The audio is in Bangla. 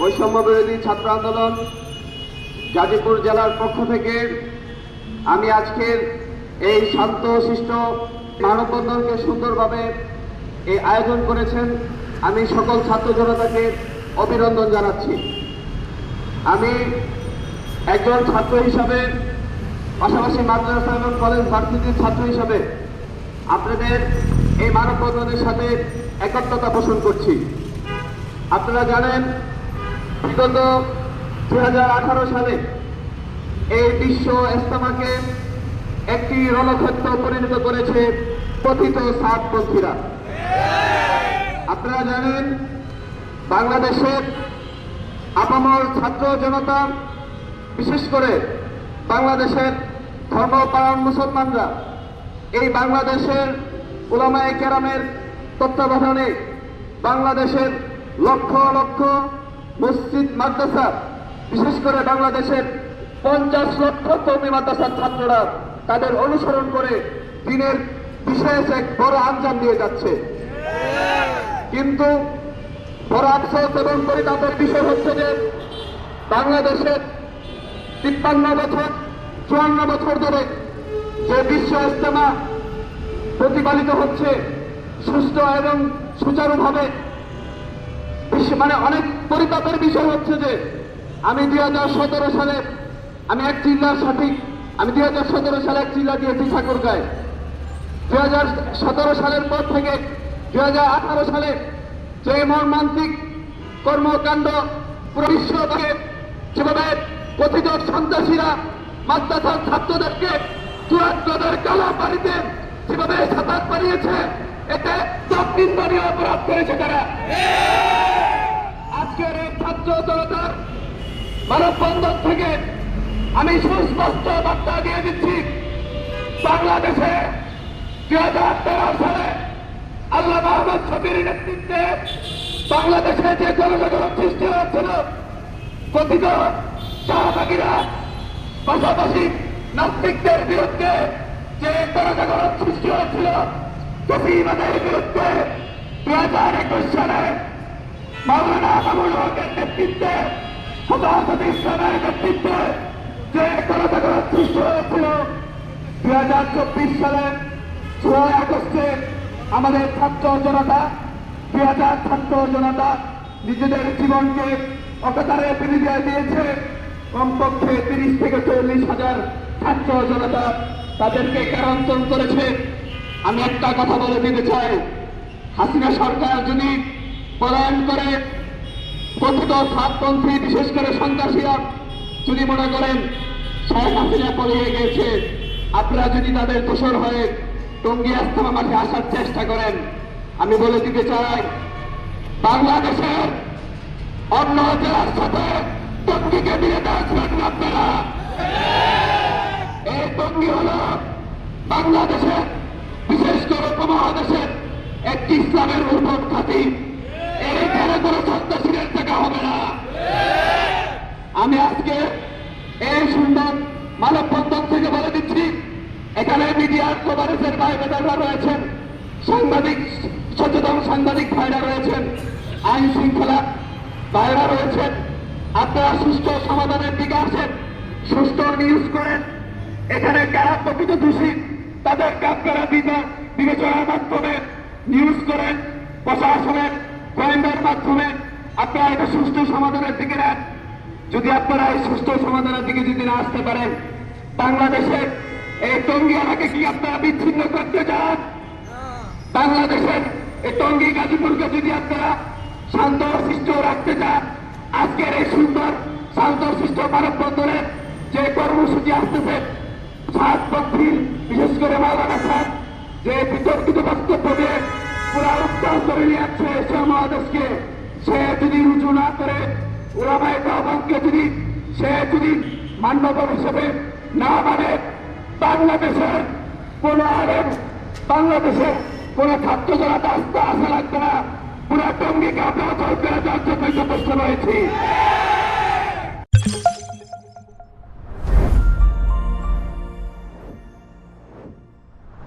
বৈষম্য বিরোধী ছাত্র আন্দোলন গাজীপুর জেলার পক্ষ থেকে আমি আজকের এই শান্ত, শিষ্ট মানববন্ধনকে সুন্দরভাবে এই আয়োজন করেছেন। আমি সকল ছাত্র জনতাকে অভিনন্দন জানাচ্ছি। আমি একজন ছাত্র হিসাবে, পাশাপাশি মাদ্রাসা এবং কলেজ ভার্সিটির ছাত্র হিসাবে আপনাদের এই মানববন্ধনের সাথে একত্রতা পোষণ করছি। আপনারা জানেন বিগত দু হাজার আঠারো সালে এই বিশ্ব ইস্তেমাকে একটি রণক্ষেত্র পরিণত করেছে কথিত সাত সাতপন্থীরা। আপনারা জানেন বাংলাদেশের আপামর ছাত্র জনতা, বিশেষ করে বাংলাদেশের ধর্মপালন মুসলমানরা, এই বাংলাদেশের ওলামায়ে কেরামের তত্ত্বাবধানে বাংলাদেশের লক্ষ লক্ষ মসজিদ, মাদ্রাসা, বিশেষ করে বাংলাদেশের পঞ্চাশ লক্ষ কর্মী মাদ্রাসার ছাত্ররা তাদের অনুসরণ করে দিনের বিশেষ এক বড় আঞ্জাম দিয়ে যাচ্ছে। কিন্তু বড় আফসোস এবং পরিতাপের বিষয় হচ্ছে যে বাংলাদেশের তিপ্পান্ন বছর, চুয়ান্ন বছর ধরে যে বিশ্ব ইস্তেমা প্রতিপালিত হচ্ছে সুস্থ এবং সুচারুভাবে মানে অনেক পরিতাপের বিষয় হচ্ছে যে আমি দুই হাজার সতেরো সালে আমি এক চিল্লার সঠিক, আমি দুই হাজার সতেরো সালে এক চিল্লা দিয়েছি ঠাকুরগায়। হাজার সালের পর থেকে দুই হাজার আঠারো সালে যে মর্মান্তিক কর্মকাণ্ড বিশ্বকে যেভাবে কথিত সন্ত্রাসীরা মাদ্রাসার ছাত্রদেরকে চূড়ান্তদের কালো পানিতে যেভাবে সাঁতার পারিয়েছে এতে তৎকিন্দনীয় অপরাধ করেছে তারা। আজকের এই ছাত্র জনতার মানববন্ধন থেকে আমি সুস্পষ্ট বার্তা দিয়ে দিচ্ছি, বাংলাদেশে দুই হাজার তেরো সালে আল্লাহ মোহাম্মদ শফির নেতৃত্বে বাংলাদেশে যে জনজাগরণ সৃষ্টি হয়েছিল, কথিত শাহবাগীরা পাশাপাশি নাস্তিকদের বিরুদ্ধে যে জনজাগরণ সৃষ্টি হয়েছিল কফিমাদের বিরুদ্ধে হাজার একুশ সালে মাওলানা মামুন হকের নেতৃত্বে হতাহত ইসলামের যে জনজাগরণ সৃষ্টি হাজার চব্বিশ সালে ছয় আগস্টে আমাদের ছাত্র জনতা দুই হাজার ছাত্র জনতা নিজেদের জীবনকে অকাতারে বিলিয়ে দিয়েছে কমপক্ষে তিরিশ থেকে চল্লিশ হাজার ছাত্র জনতা, তাদেরকে কারান্তন করেছে। আমি একটা কথা বলে দিতে চাই। হাসিনা সরকার যদি পলায়ন করে কথিত সাতপন্থী, বিশেষ করে সন্ত্রাসীরা যদি মনে করেন শেখ হাসিনা পলিয়ে গেছে আপনারা যদি তাদের দোষর হয়ে টঙ্গী আস্থামা মাঠে আসার চেষ্টা করেন, আমি বলে দিতে চাই, বাংলাদেশের অন্য জেলার সাথে টঙ্গীকে বিরোধী আসবেন আপনারা, এই টঙ্গী হল বাংলাদেশের করে উপমহাদেশের একটি ইসলামের উর্বর খাতি এইখানে কোনো সন্ত্রাসীদের টাকা হবে না। আমি আজকে এই সুন্দর মানববন্ধন থেকে বলে দিচ্ছি, এখানে মিডিয়ার কভারেজের ভাইবেদাররা রয়েছেন, সাংবাদিক, সচেতন সাংবাদিক ভাইরা রয়েছেন, আইন শৃঙ্খলা ভাইরা রয়েছেন। আপনারা সুষ্ঠু সমাধানের দিকে আসেন সুষ্ঠু নিউজ করেন। এখানে কারা প্রকৃত দোষী তাদেরকে আপনারা বিবে- বিবেচনার মাধ্যমে নিউজ করেন, প্রশাসনের গোয়েন্দার মাধ্যমে আপনারা এটা সুষ্ঠু সমাধানের দিকে নেন। যদি আপনারা এই সুষ্ঠু সমাধানের দিকে যদি না আসতে পারেন বাংলাদেশের এই টঙ্গি এলাকে কি আপনারা বিচ্ছিন্ন করতে চান? বাংলাদেশের এই টঙ্গি গাজীপুরকে যদি আপনারা শান্ত শিষ্ট রাখতে চান, আজকের এই সুন্দর শান্ত শিষ্ট মানববন্ধনের যে কর্মসূচি আসতেছে সাতপন্থী বিশেষ করে মাওলানা খান যে বিতর্কিত বক্তব্য দিয়ে পুরা উত্তাল করে নিয়ে যাচ্ছে সে মহাদেশকে, সে যদি রুজু না করে তহবানকে যদি, সে যদি মান্যবর হিসেবে না মানে বাংলাদেশের কোন আলেম বাংলাদেশের কোন ছাত্র জনতা আসতে আসা লাগবে না পুরা টঙ্গিকে আমরা অচল করে যাওয়ার জন্য যথেষ্ট